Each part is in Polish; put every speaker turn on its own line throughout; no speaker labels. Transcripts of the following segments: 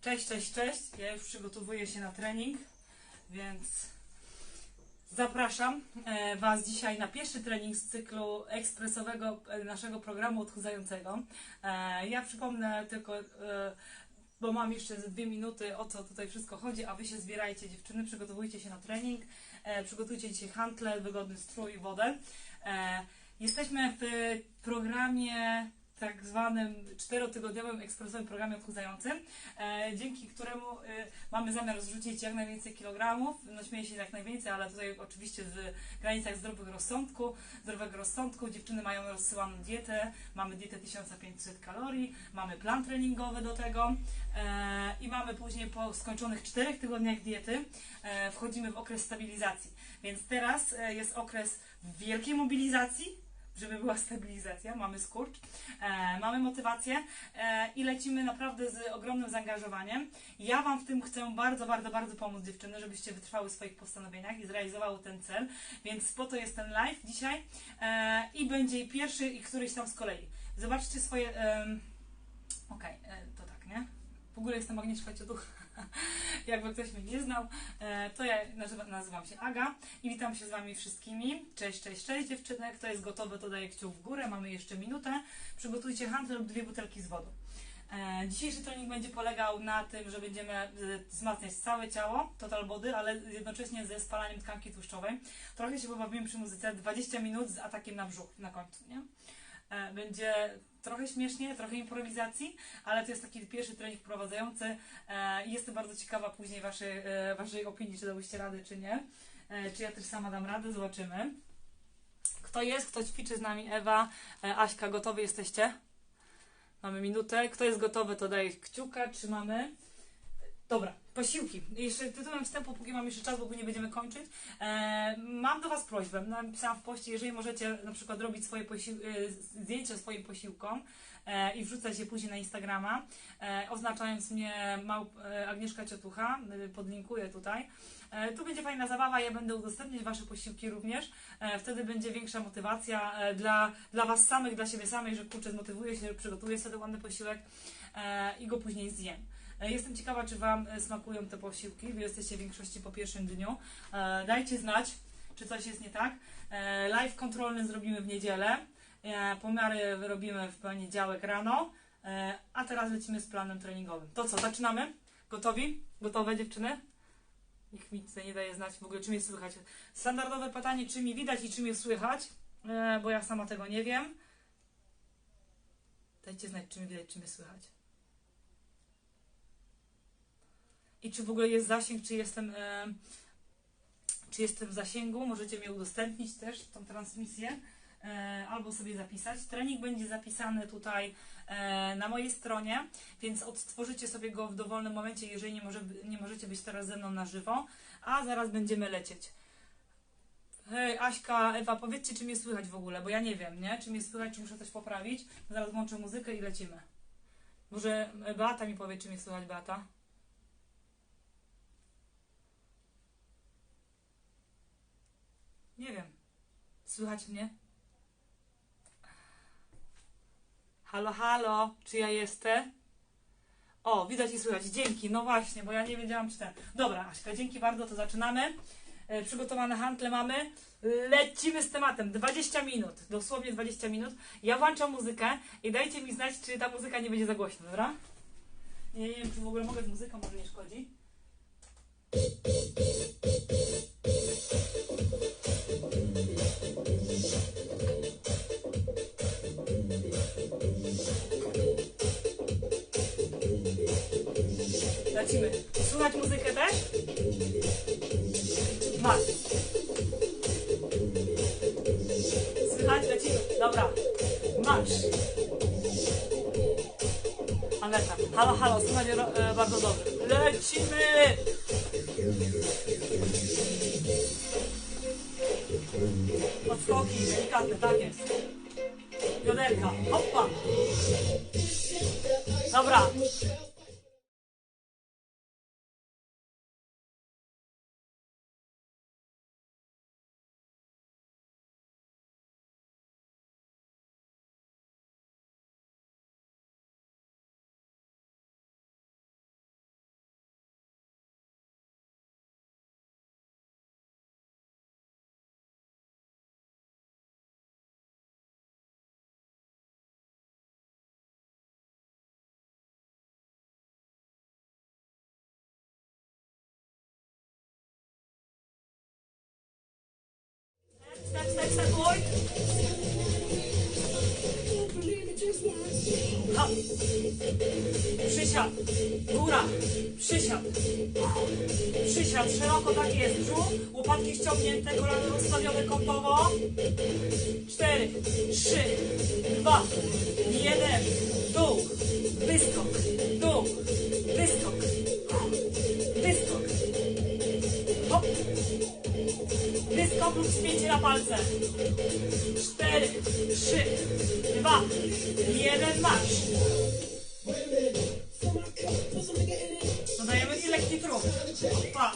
Cześć, cześć, cześć. Ja już przygotowuję się na trening, więc zapraszam e, Was dzisiaj na pierwszy trening z cyklu ekspresowego e, naszego programu odchudzającego. E, Ja przypomnę tylko, bo mam jeszcze ze dwie minuty, o co tutaj wszystko chodzi, a Wy się zbierajcie, dziewczyny, przygotowujcie się na trening, przygotujcie dzisiaj hantle, wygodny strój i wodę. Jesteśmy w programie tak zwanym czterotygodniowym ekspresowym programie odchudzającym, e, dzięki któremu e, mamy zamiar zrzucić jak najwięcej kilogramów. No śmieję się jak najwięcej, ale tutaj oczywiście w granicach zdrowego rozsądku. Zdrowego rozsądku dziewczyny mają rozsyłaną dietę, mamy dietę 1500 kalorii, mamy plan treningowy do tego e, i mamy później po skończonych czterech tygodniach diety wchodzimy w okres stabilizacji. Więc teraz jest okres wielkiej mobilizacji, żeby była stabilizacja, mamy skurcz, e, mamy motywację e, i lecimy naprawdę z ogromnym zaangażowaniem. Ja Wam w tym chcę bardzo, bardzo, bardzo pomóc dziewczyny, żebyście wytrwały w swoich postanowieniach i zrealizowały ten cel, więc po to jest ten live dzisiaj e, i będzie pierwszy i któryś tam z kolei. Zobaczcie swoje... em, Okej, e, to tak, nie? W ogóle jestem Agnieszka Ciotuch. Jakby ktoś mnie nie znał, e, to ja nazywa, nazywam się Aga i witam się z Wami wszystkimi. Cześć, cześć, cześć dziewczyny. Kto jest gotowy, to daje kciuk w górę. Mamy jeszcze minutę. Przygotujcie handel lub dwie butelki z wodą. E, Dzisiejszy trening będzie polegał na tym, że będziemy e, wzmacniać całe ciało, total body, ale jednocześnie ze spalaniem tkanki tłuszczowej. Trochę się pobawimy przy muzyce, 20 minut z atakiem na brzuch na końcu, nie? E, Będzie trochę śmiesznie, trochę improwizacji, ale to jest taki pierwszy trening wprowadzający e, jestem bardzo ciekawa później waszej, waszej opinii, czy dałyście radę, czy nie. E, Czy ja też sama dam radę, zobaczymy. Kto jest, kto ćwiczy z nami? Ewa, Aśka, gotowi jesteście? Mamy minutę. Kto jest gotowy, to daje kciuka, trzymamy. Dobra, posiłki. Jeszcze tytułem wstępu, póki mam jeszcze czas, bo nie będziemy kończyć. E, mam do Was prośbę. Napisałam w poście, jeżeli możecie na przykład robić swoje posił- e, zdjęcia swoim posiłkom e, i wrzucać je później na Instagrama, e, oznaczając mnie małp, e, Agnieszka Ciotucha, e, podlinkuję tutaj. Tu będzie fajna zabawa, ja będę udostępniać Wasze posiłki również. Wtedy będzie większa motywacja dla, dla Was samych, dla siebie samej, że kurczę, zmotywuję się, przygotuję sobie ładny posiłek i go później zjem. E, Jestem ciekawa, czy Wam e, smakują te posiłki. Wy jesteście w większości po pierwszym dniu. E, Dajcie znać, czy coś jest nie tak. Live kontrolny zrobimy w niedzielę. Pomiary robimy w poniedziałek rano. A teraz lecimy z planem treningowym. To co, zaczynamy? Gotowi? Gotowe dziewczyny? Nikt mi nie daje znać w ogóle, czy mnie słychać. Standardowe pytanie, czy mi widać i czy mnie słychać, bo ja sama tego nie wiem. Dajcie znać, czy mi widać, czy mnie słychać. I czy w ogóle jest zasięg, czy jestem, e, czy jestem w zasięgu. Możecie mnie udostępnić też, tą transmisję, e, albo sobie zapisać. Trening będzie zapisany tutaj e, na mojej stronie, więc odtworzycie sobie go w dowolnym momencie, jeżeli nie, może, nie możecie być teraz ze mną na żywo, a zaraz będziemy lecieć. Hej, Aśka, Ewa, powiedzcie, czy mnie słychać w ogóle, bo ja nie wiem, nie? Czy mnie słychać, czy muszę coś poprawić. Zaraz włączę muzykę i lecimy. Może Beata mi powie, czy mnie słychać, Beata? Nie wiem. Słychać mnie? Halo, halo, czy ja jestem? O, widać i słychać. Dzięki, no właśnie, bo ja nie wiedziałam, czy ten. Dobra, Aśka, dzięki bardzo, to zaczynamy. E, przygotowane handle mamy. Lecimy z tematem. 20 minut, dosłownie 20 minut. Ja włączam muzykę i dajcie mi znać, czy ta muzyka nie będzie za głośna, dobra? Nie, nie wiem, czy w ogóle mogę z muzyką, może nie szkodzi. Lecimy. Słuchać muzykę też? Masz. Słychać? Lecimy. Dobra. Masz. Aneta. Halo, halo. Słychać e, bardzo dobrze. Lecimy! Odskoki, delikatne, tak jest. Joderka. Hoppa. Dobra. Step, stepuj. Hop. Przysiad. Góra. Przysiad. Przysiad. Szeroko tak jest. Brzuch. Łopatki ściągnięte. Kolana rozstawione kątowo. Cztery. Trzy. Dwa. Jeden. Dół. Wyskok. Dół. Wyskok. Wyskok lub spięcie na palce. Cztery, trzy, dwa, jeden, marsz. Dodajemy i lekki trup. Pa.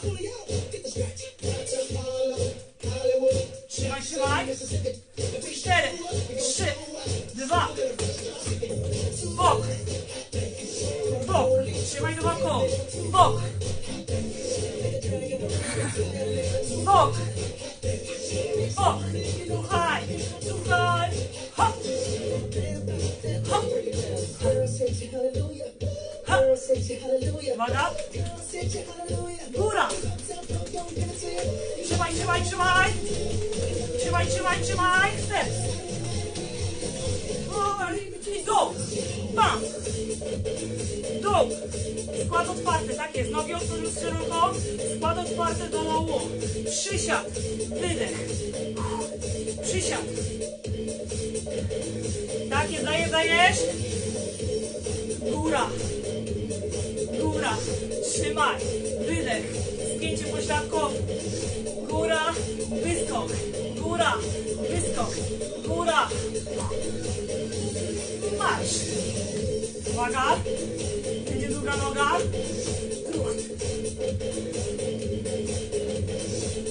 Tak jest, dajesz, dajesz. Góra. Góra. Trzymaj. Wydech. Spięcie pośladków. Góra. Wyskok. Góra. Wyskok. Góra. Marsz. Uwaga. Będzie druga noga. Druga.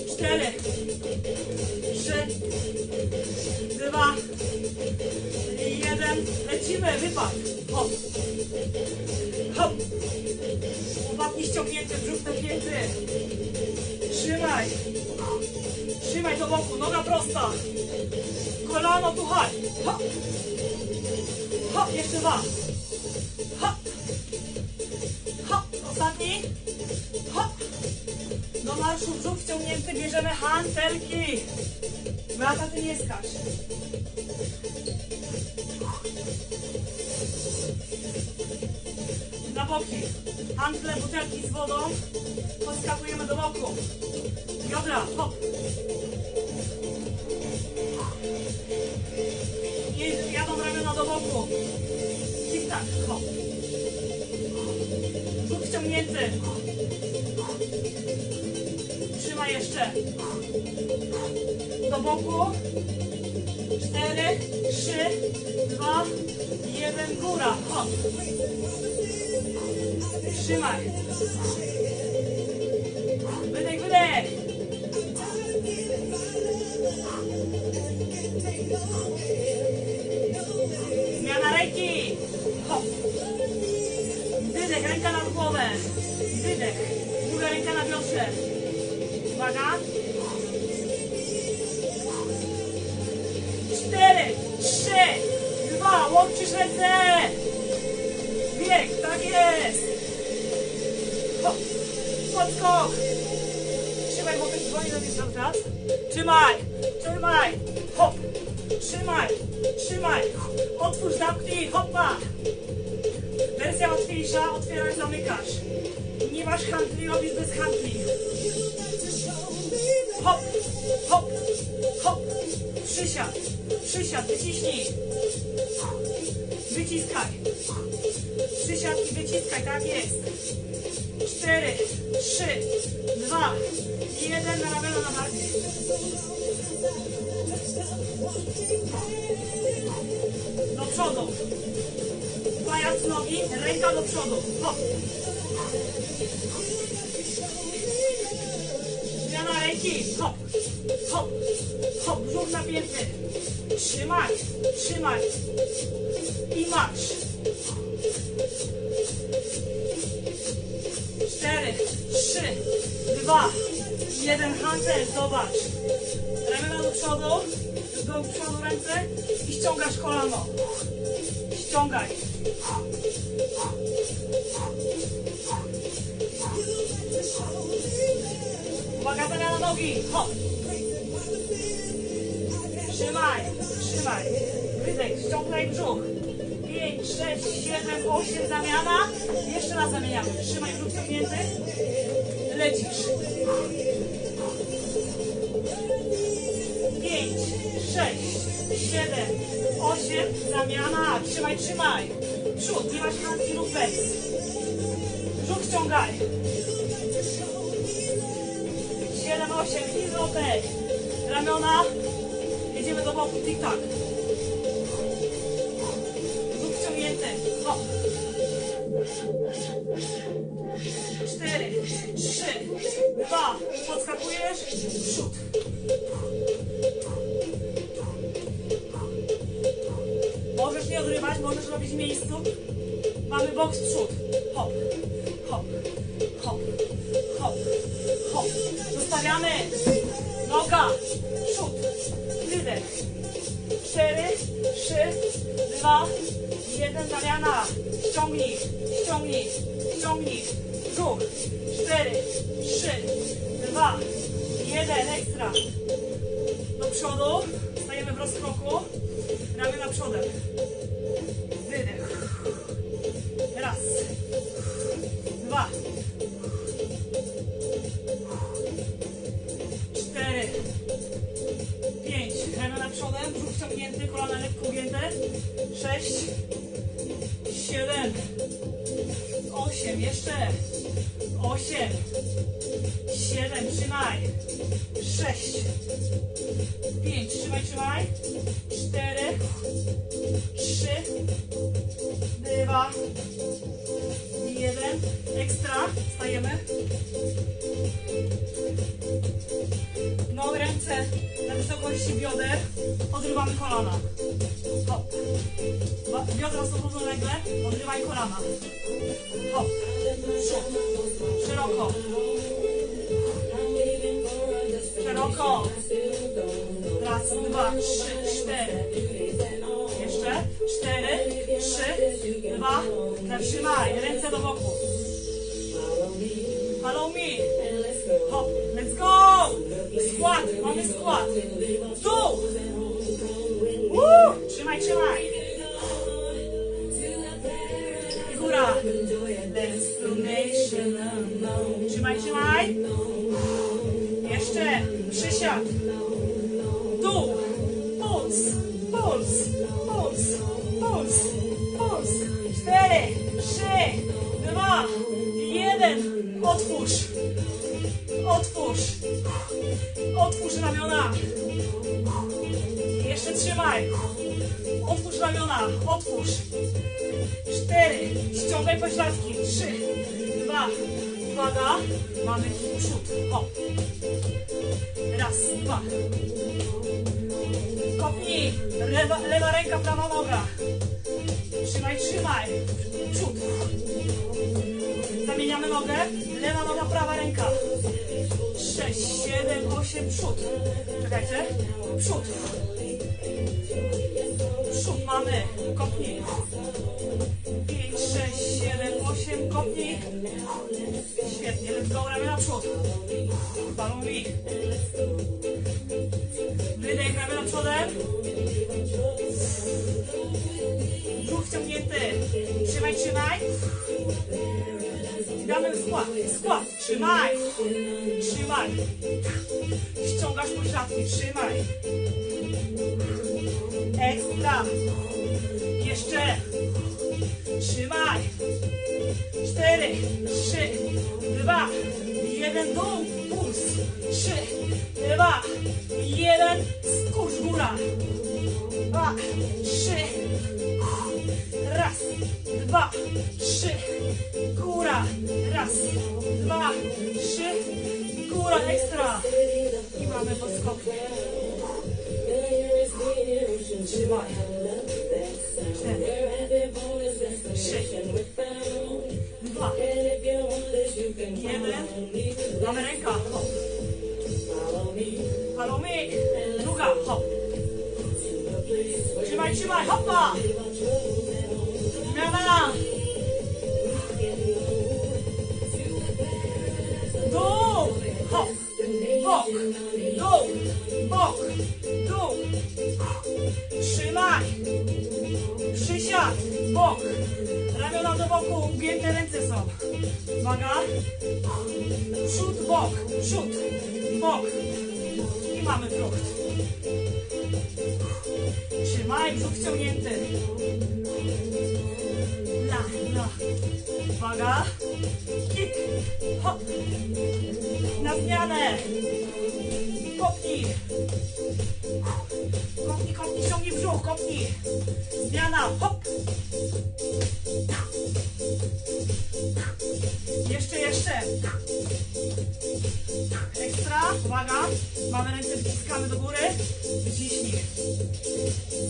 Cztery. Trzy. Dwa. Lecimy. Wypad. Hop. Hop. Łopatki ściągnięte, brzuch napięty. Trzymaj. Trzymaj do boku. Noga prosta. Kolano tu chodź. Hop. Hop. Jeszcze dwa. Hop. Hop. Ostatni. Hop. Do marszu brzuch wciągnięty. Bierzemy hantelki. Beata, ty nie skacz. Boki. Handle, butelki z wodą. Podskakujemy do boku. Biodra, hop. I jadą ramiona do boku. Tik tak, hop. Brzuch wciągnięty. Trzymaj jeszcze. Do boku. Cztery, trzy, dwa, jeden, góra. Hop. Trzymaj. Wydech, wydech. Zmiana ręki. Hop. Wydech, ręka nad głowę. Wydech. Druga ręka na biodrze. Uwaga. Cztery, trzy, dwa. Łączysz ręce. Cały czas. Trzymaj, trzymaj. Hop. Trzymaj, trzymaj. Otwórz, zamknij, hopa. Wersja łatwiejsza, otwierasz, zamykasz. Nie masz handli, robisz bez handli. Hop, hop, hop. Przysiad, przysiad, wyciśnij. Wyciskaj. Przysiad i wyciskaj, tak jest. Cztery, trzy, dwa, jeden, na ramiona na barki. Do przodu. Pajac nogi, ręka do przodu. Hop. Zmiana ręki. Hop, hop, hop. Brzuch napięty. Trzymaj, trzymaj. I marsz. Cztery, trzy, dwa, jeden. Handel, zobacz. Ramiona do przodu, do przodu ręce i ściągasz kolano. Ściągaj. Uwaga, zamiana nogi. Hop. trzymaj. Wydech, ściągaj brzuch. 5, 6, 7, 8, zamiana. Jeszcze raz zamieniamy. Trzymaj brzuch ciągnięty. Lecisz. 5, 6, 7, 8, zamiana. Trzymaj, trzymaj. Przód, nie masz handli lub bez. Brzuch ściągaj. 7, 8, i oddech. Ramiona. Jedziemy do boku, tik-tak. Hop. 4, 3, 2, podskakujesz, przód. Możesz nie odrywać, możesz robić w miejscu. Mamy boks przód. Hop, hop, hop, hop, hop. Zostawiamy. Noga, przód, wydech. 4, 3, 2, 1, zamiana. Ściągnij, ściągnij, ściągnij. Brzuch. 4, 3, 2, 1, ekstra. Do przodu. Stajemy w rozkroku. Ramiona przodem. Trzymaj. Cztery. Trzy. Dwa. Jeden. Ekstra. Stajemy. No ręce na wysokości bioder. Odrywamy kolana. Hop. Biodra są równolegle. Odrywaj kolana. Hop. Szeroko. Szeroko. Raz, dwa, trzy, cztery. Jeszcze. Cztery, trzy, dwa. Zatrzymaj. Ręce do boku. Follow me. Hop. Let's go. Skład. Mamy skład. Dół. Woo. Trzymaj, trzymaj. Góra. Trzymaj, trzymaj. Jeszcze. Przysiad. Dół. Puls. Puls. Puls. Puls. Puls. Cztery. Trzy. Dwa. Jeden. Otwórz. Otwórz. Otwórz ramiona. Jeszcze trzymaj. Otwórz ramiona. Otwórz. Cztery. Ściągaj pośladki. Trzy. Dwa. Uwaga. Mamy przód. Hop. Raz, dwa. Kopnij. Lewa, lewa ręka, prawa noga. Trzymaj, trzymaj. Przód. Zamieniamy nogę. Lewa noga, prawa ręka. Sześć, siedem, osiem, przód. Czekajcie. Przód. Przód mamy. Kopnij. Pięć, sześć, siedem, osiem. Kopnij. Świetnie. Let's go. Ramiona przód. Follow Wydech ramiona przodem. Brzuch wciągnięty. Trzymaj, trzymaj. Damy skład. Skład. Trzymaj. Trzymaj. Ściągasz pośladki. Trzymaj. Ekstra. Jeszcze. Trzymaj. Cztery, trzy, dwa, jeden, dół, puls. Trzy, dwa, jeden, skurcz, góra. Dwa, trzy, raz, dwa, trzy, góra. Raz, dwa, trzy, góra, ekstra. I mamy podskoki. Trzymaj. Cztery, trzy, dwa, jeden. Mamy ręka. Hop. Follow me. Druga. Hop. Trzymaj, trzymaj. Hopa. Zmiana. Trzymaj, brzuch wciągnięty. La, la. Uwaga. Kick. Hop. Na zmianę. Kopnij. Kopnij, kopnij, ściągnij brzuch, kopnij. Zmiana, hop. Uwaga. Mamy ręce, wyciskamy do góry. Wyciśnij.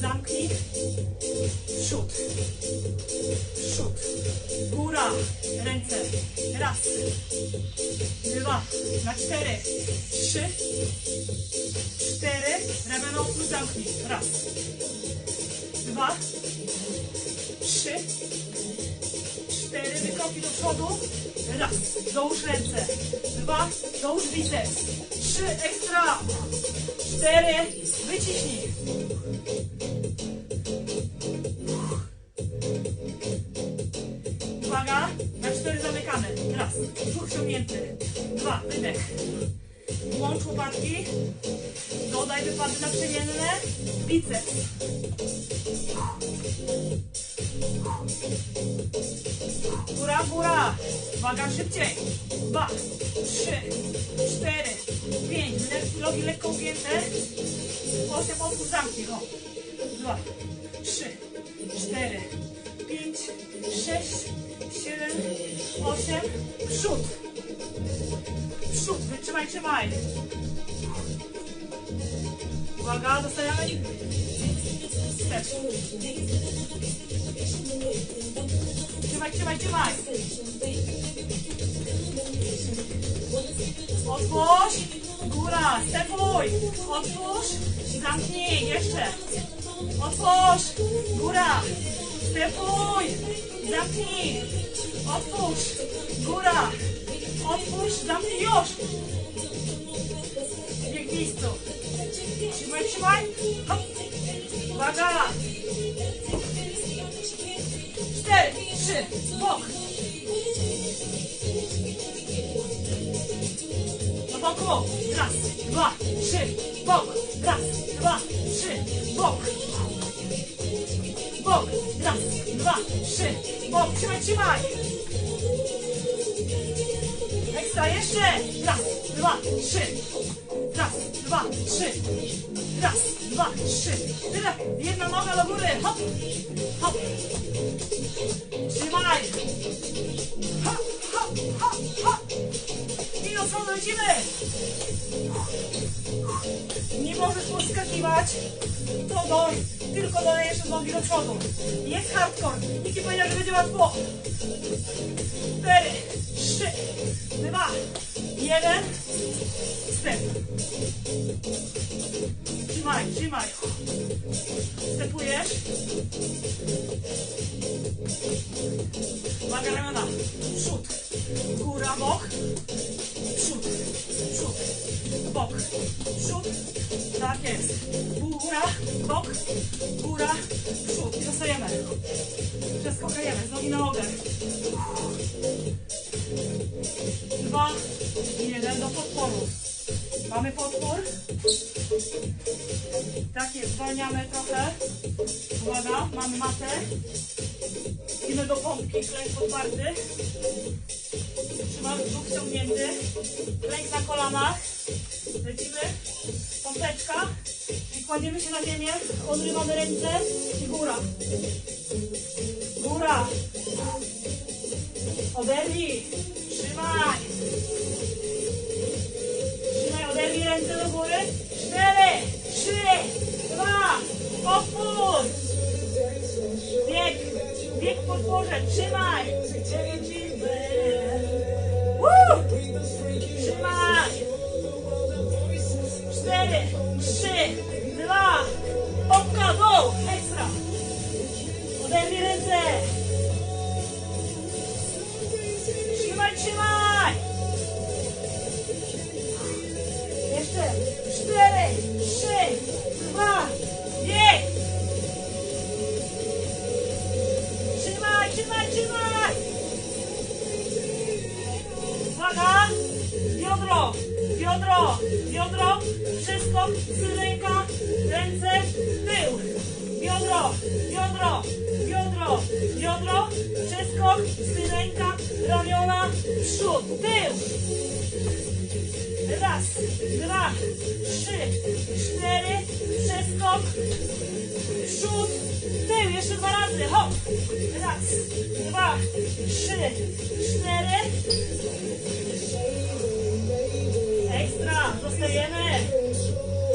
Zamknij. Przód. Przód. Góra. Ręce. Raz. Dwa. Na cztery. Trzy. Cztery. Ramiona oprócz zamknij. Raz. Dwa. Trzy. Cztery. Wykroki do przodu. Raz. Dołóż ręce. Dwa. Dołóż biceps. Trzy. Ekstra. Cztery. Wyciśnij. Uwaga, na cztery zamykamy. Raz, brzuch wciągnięty. Dwa, wydech. Łącz łopatki. Dodaj wypady naprzemienne. Biceps. Góra, góra. Uwaga, szybciej. Dwa, trzy, cztery, pięć. Le- Nogi lekko ugięte. Osiem osób zamknij. O. Dwa, trzy, cztery, pięć, sześć, siedem, osiem. Przód. Przód. Wytrzymaj, trzymaj. Uwaga, zostajemy. Wstecz. Trzymaj, trzymaj, trzymaj. Otwórz. Góra, stepuj. Otwórz. Zamknij. Jeszcze. Otwórz. Góra. Stepuj. Zamknij. Otwórz. Góra. Otwórz. Zamknij już. Bieg w miejscu. Trzymaj, trzymaj. Hop. Uwaga. Cztery, trzy, bok. Do boku. Raz, dwa, trzy, bok. Raz, dwa, trzy, bok. Bok. Raz, dwa, trzy, bok. Trzymaj, trzymaj. Ekstra, jeszcze. Raz, dwa, trzy. Raz, dwa, trzy. Raz, dwa, trzy. Tyle. Jedna noga do góry. Hop. Hop. Trzymaj. Ha, ha, ha, ha. I do przodu lecimy. Nie możesz podskakiwać. To do, tylko dodajesz nogi do przodu. Jest hardcore. Nikt nie powiedział, że będzie łatwo. Cztery, trzy, dwa, jeden. Step. Trzymaj, trzymaj. Stepujesz. Uwaga ramiona. Przód. Góra, bok. Przód. Przód. Bok. Przód. Tak jest. Góra, bok. Góra, przód. I zostajemy. Przeskakujemy z nogi na nogę. Dwa, jeden do podporu. Mamy podpór. Tak jest, zwalniamy trochę. Uwaga, mamy matę. Idziemy do pompki, klęk podparty. Trzymamy brzuch wciągnięty. Klęk na kolanach. Lecimy. Pompeczka. I kładziemy się na ziemię. Odrywamy ręce i góra. Góra. Oderwij. Trzymaj. Trzymaj, oderwij ręce do góry. Cztery, trzy, dwa, odpór. Bieg, bieg podporze, trzymaj. Woo! Trzymaj. Cztery, trzy, dwa, Raz, dwa, trzy, cztery, przeskok, przód, tył, jeszcze dwa razy, hop. Raz, dwa, trzy, cztery. Ekstra, zostajemy.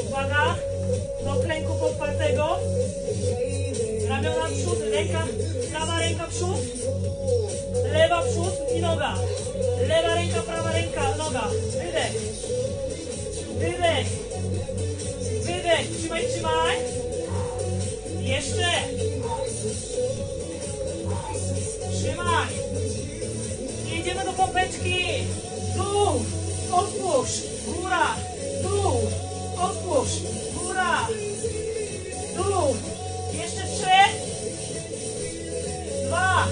Uwaga, do klęku podpartego. Ramiona przód, ręka, prawa ręka przód, lewa przód i noga. Lewa ręka, prawa ręka, noga. Wydech. Wydech. Wydech. Trzymaj, trzymaj. Jeszcze. Trzymaj. Jedziemy do pompeczki. Dół. Odpuść. Góra. Dół. Odpuść. Góra. Dół. Jeszcze trzy. Dwa.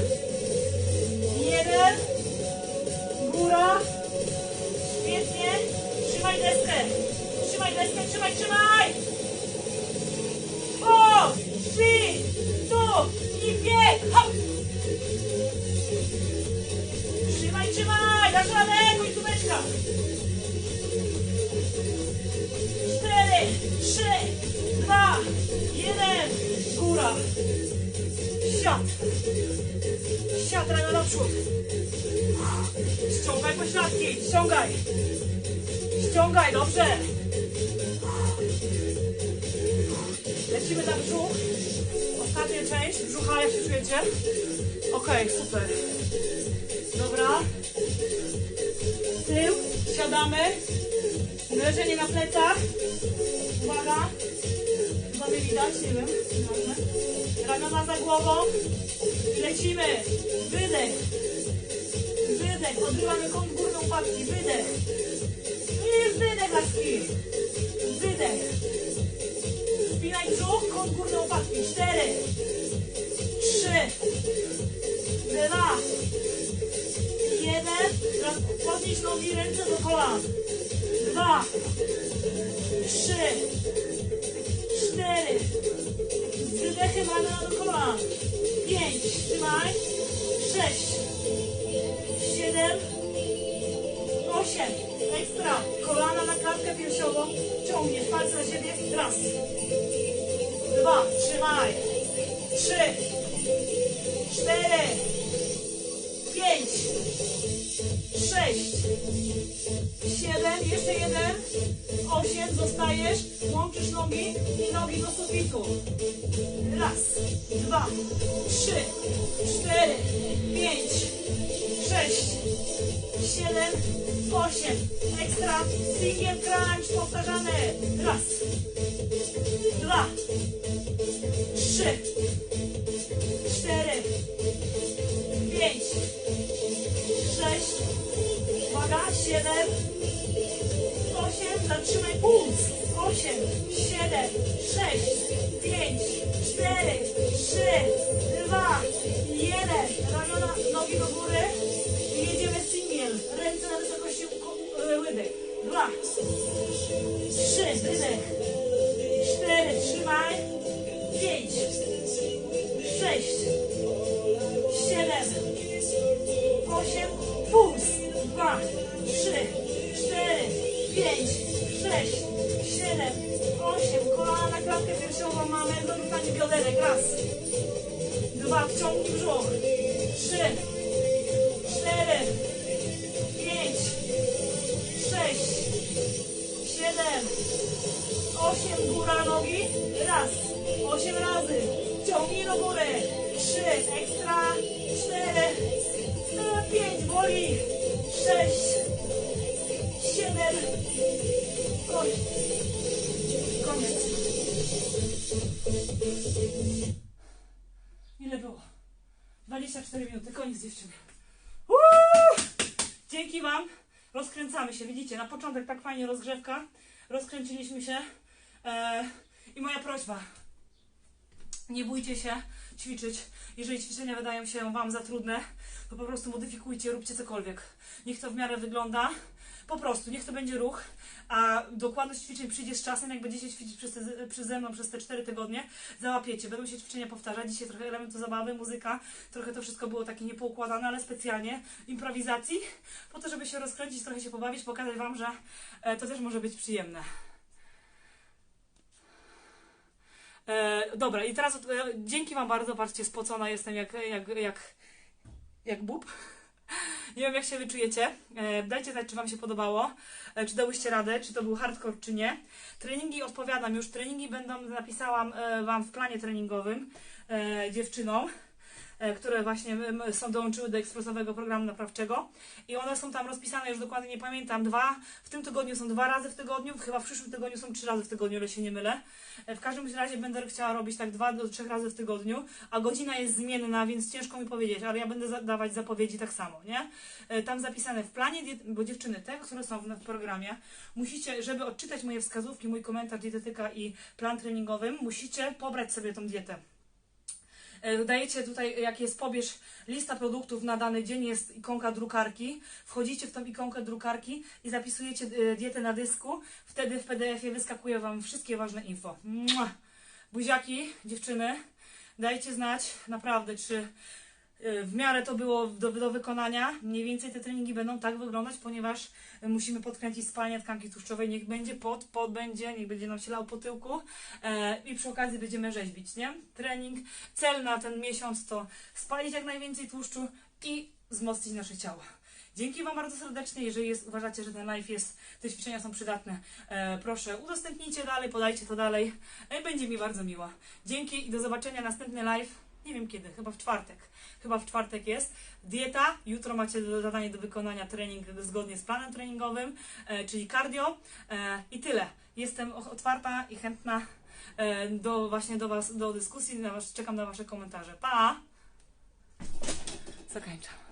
Trzymaj. Trzymaj. O! Trzy. Tu. I bieg. Hop. Trzymaj, trzymaj. Dasz radę. Końcóweczka. Cztery. Trzy. Dwa. Jeden. Góra. Siad. Siad ramiona do przód. Ściągaj pośladki, ściągaj. Ściągaj, dobrze. Część brzucha, jak się czujecie? Okej, super. Dobra. Tył, siadamy. Leżenie na plecach. Uwaga. Chyba mnie widać, nie wiem. Ramiona za głową. Lecimy. Wydech. Wydech, odrywamy kąt górną łapki, wydech. I wydech laski. Wydech. Spinaj brzuch, kąt górną łapki. Cztery. Trzy. Dwa. Jeden. Teraz podnieś nogi, ręce do kolan. Dwa. Trzy. Cztery. Wydechy mamy do kolan. Pięć. Trzymaj. Sześć siedem, osiem. Ekstra. Kolana na klatkę piersiową. Ciągniesz palce na siebie. Raz. Dwa. Trzymaj. Sześć. Siedem. Jeszcze jeden. Osiem. Zostajesz. Łączysz nogi i nogi do sufitu. Raz. Dwa. Trzy. Cztery. Pięć sześć, siedem, osiem. Ekstra. Single crunch powtarzamy. Raz, Uwaga, 7, 8, zatrzymaj puls. 8, 7, 6, 5, 4, 3, 2, 1. Ramiona, nogi do góry. I jedziemy single. Ręce na wysokości e, łydek. 2, 3, wydech. 4, trzymaj. 5, 6, 7, 8, Dwa, trzy, cztery, pięć, sześć, siedem, osiem. Kolana na klatkę piersiową mamy. Dorzucanie bioderek. Raz. Dwa, wciągnij brzuch. Trzy, cztery, pięć, sześć, siedem, osiem. Góra nogi. Raz. Osiem razy. Ciągnij do góry. Trzy. Ekstra. 24 minuty, koniec dziewczyny. Uuu! Dzięki Wam. Rozkręcamy się, widzicie, na początek tak fajnie rozgrzewka. Rozkręciliśmy się. E, I moja prośba. Nie bójcie się ćwiczyć. Jeżeli ćwiczenia wydają się Wam za trudne, to po prostu modyfikujcie, róbcie cokolwiek. Niech to w miarę wygląda. Po prostu, niech to będzie ruch, a dokładność ćwiczeń przyjdzie z czasem, jak będziecie ćwiczyć przez te, przez ze mną przez te 4 tygodnie, załapiecie, będą się ćwiczenia powtarzać, dzisiaj trochę elementu zabawy, muzyka, trochę to wszystko było takie niepoukładane, ale specjalnie, improwizacji, po to, żeby się rozkręcić, trochę się pobawić, pokazać Wam, że e, to też może być przyjemne. E, dobra, i teraz e, dzięki Wam bardzo, patrzcie, spocona jestem jak, jak, jak, jak bób. Nie wiem, jak się wyczujecie. E, dajcie znać, czy Wam się podobało, e, czy dałyście radę, czy to był hardcore, czy nie. Treningi odpowiadam już. Treningi będą, napisałam e, Wam w planie treningowym dziewczynom, e, które właśnie są dołączyły do ekspresowego programu naprawczego. I one są tam rozpisane, już dokładnie nie pamiętam, dwa, w tym tygodniu są dwa razy w tygodniu, chyba w przyszłym tygodniu są trzy razy w tygodniu, ale się nie mylę. E, W każdym razie będę chciała robić tak dwa do trzech razy w tygodniu, a godzina jest zmienna, więc ciężko mi powiedzieć, ale ja będę dawać zapowiedzi tak samo, nie? E, Tam zapisane w planie, bo dziewczyny, te, które są w programie, musicie, żeby odczytać moje wskazówki, mój komentarz dietetyka i plan treningowy, musicie pobrać sobie tą dietę. E, Dajecie tutaj, jak jest pobierz lista produktów na dany dzień, jest ikonka drukarki. Wchodzicie w tą ikonkę drukarki i zapisujecie e, dietę na dysku. Wtedy w PDF-ie wyskakuje Wam wszystkie ważne info. Buziaki, dziewczyny, dajcie znać naprawdę, czy w miarę to było do, do wykonania. Mniej więcej te treningi będą tak wyglądać, ponieważ e, musimy podkręcić spalanie tkanki tłuszczowej. Niech będzie pod, pod będzie, niech będzie nam się lał po tyłku. E, I przy okazji będziemy rzeźbić, nie? Trening, cel na ten miesiąc to spalić jak najwięcej tłuszczu i wzmocnić nasze ciało. Dzięki Wam bardzo serdecznie. Jeżeli jest, uważacie, że ten live jest, te ćwiczenia są przydatne, e, proszę udostępnijcie dalej, podajcie to dalej. E, będzie mi bardzo miło. Dzięki i do zobaczenia następny live. Nie wiem kiedy, chyba w czwartek. Chyba w czwartek jest. Dieta. Jutro macie zadanie do wykonania trening zgodnie z planem treningowym, e, czyli cardio. E, I tyle. Jestem otwarta i chętna e, do właśnie do Was, do dyskusji. Na was, czekam na Wasze komentarze. Pa! Zakończam.